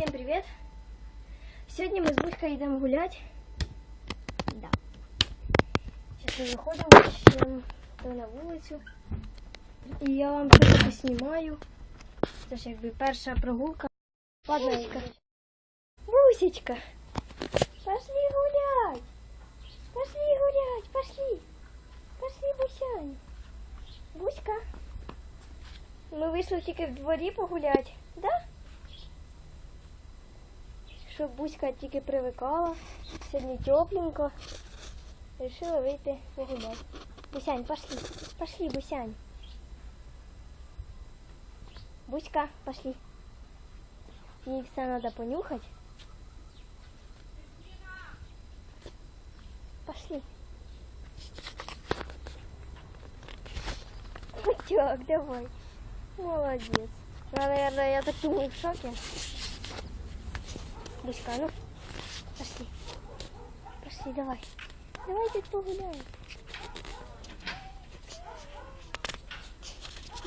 Всем привет! Сьогодні ми з Буською йдемо гуляти. Да. Зараз ми виходимо ще на вулицю. І я вам щось поснімаю. Це ж якби перша прогулка. Ладненько. Бусечка! Пошли гулять! Пошли гулять! Пошли! Пошли, Бусянь! Буська! Ми вийшли тільки в дворі погуляти, да? Щоб Буська тільки привикала. Сьогодні тепленько. Решила вийти погуляти. Бусянь, пошли. Пошли, Бусянь. Буська, пошли. Ей все надо понюхать. Пошли. Бычок, давай. Молодец. Наверное, я так думаю, в шоке. Буська, ну, пошли. Пошли, давай. Давайте погуляем.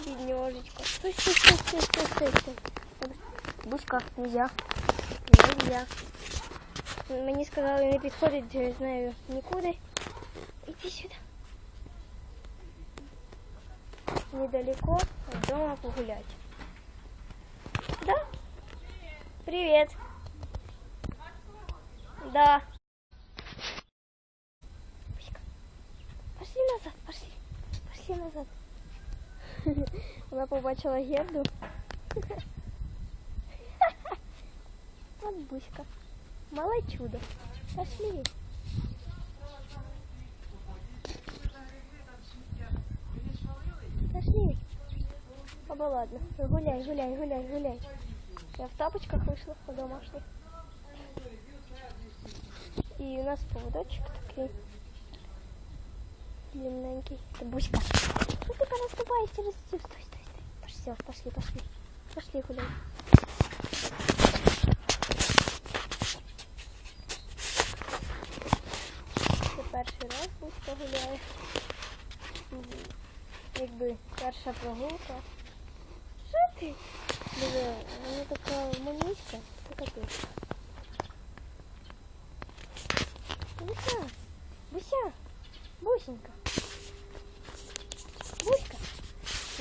Бедняжечка. Стой, стой, стой, стой, стой, стой, стой. Буська, нельзя. Нельзя. Мені сказали, не підходить з нею нікуди. Іди сюди. Недалеко от дома погулять. Да? Привет. Да. Пошли назад, пошли. Пошли назад. Вона побачила Герду. Вот Буська. Мало чудо. Пошли. Пошли. Оба ладно. Гуляй, гуляй, гуляй, гуляй. Я в тапочках вышла по домашних. И у нас поводочек такой длинненький. Это Буська. Что ты переступаешь через... Стой, стой, стой. Все, пошли, пошли. Пошли гулять. Це перший раз Буська гуляє. М, Якби перша прогулка. Що ти? Диви, вона така манюська, це капець. Буся, Буся, Бусенька. Буська.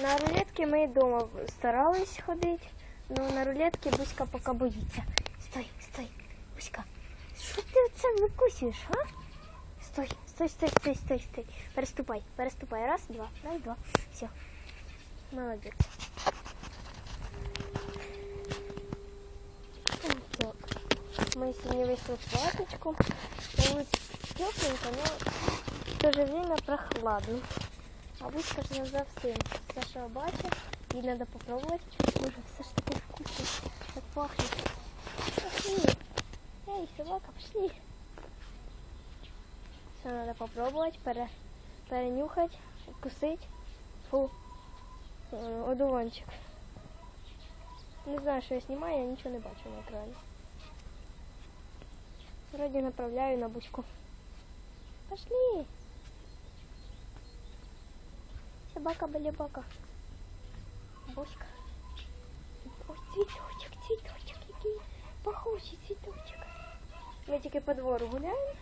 На рулетки ми вдома старались ходити, але на рулетки Буська поки боїться. Стой, стой, Буська. Що ти оце викусуєш, а? Стой, стой, стой, стой, стой, стой. Переступай, переступай. Раз, два, раз, два. Все. Молодець. Мы сегодня вышли в платочку. На улице тепленько, но в то же время прохладно. А вы скажи не совсем. Саша бачит, ей надо попробовать. Боже, все ж таки вкусно. Как пахнет. Пошли. Эй, собака, пошли. Все надо попробовать, пере, перенюхать, вкусить. Фу. Е, Одуванчик. Не знаю, що я знімаю, я нічого не бачу на екрані. Вроді направляю на бучку. Пошли. Собака балибака. Буська. Ой, цвіточок, цвіточок, який пахучий цвіточок. Ми тільки по двору гуляємо.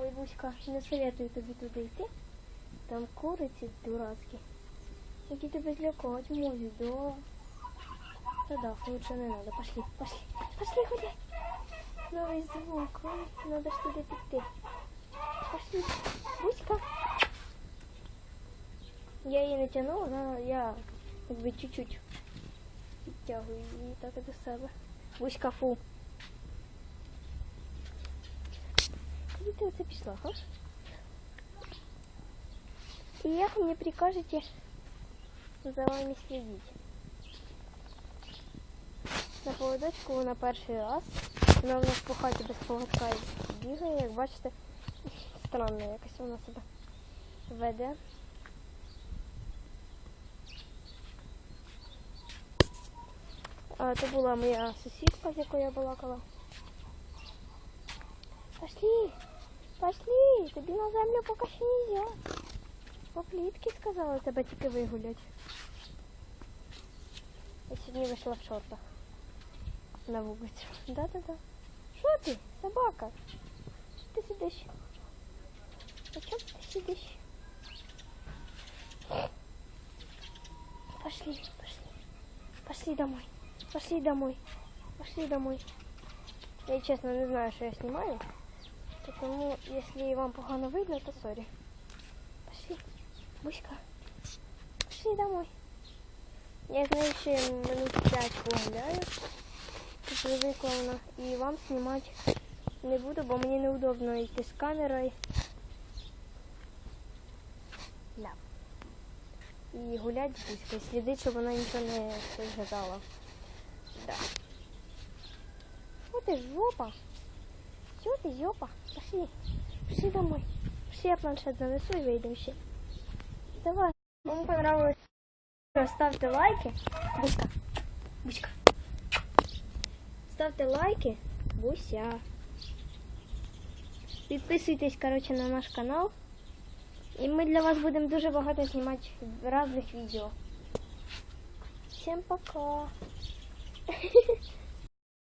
Ой, Буська, не советую тобі туди йти. Там куриці дурацькі. Які тебе злякать можуть, да. Та да, лучше не надо. Пошли, пошли, пошли гулять. Новий звук, ой, надо ж туди піти. Пошли, Буська. Я її не тянула, но я якби чуть-чуть підтягую її так до себе. Буська фу. Куди ти оце пішла, га? И як мне прикажете за вами следить? На поводочку вона перший раз. Вона в нас по хаті без поводка бігає, як бачите, странно якось вона себе веде. Це була моя сусідка, з якою я балакала. Пошли, пошли, тобі на землю поки що нельзя. По плітки сказала тебе тільки вигулять. Я сьогодні вийшла в шортах. На вулицю. Да-да-да. Що ти, собака? Що ти сидиш? А чому ти сидиш? Пошли, пошли. Пошли домой. Пошли домой. Пошли домой. Я честно не знаю, что я снимаю. Потому если вам погано видно, то сори. Буська. Пошли домой. Я знаю, ще минут п'ять погуляю. Привикла вона. І вам знімати не буду, бо мені неудобно йти з камерою. Ля. І гуляти з Буською, слідити, щоб вона нічого не згадала. Да. Вот и жопа. Все, ты жопа. Пошли. Пошли домой. Пошли, я планшет занесу и выйдем все. Давай. Кому понравилось, ставьте лайки. Буська. Буська. Ставьте лайки. Буся. Підписуйтесь, короче, на наш канал. І ми для вас будемо дуже багато знімати різних відео. Всім пока.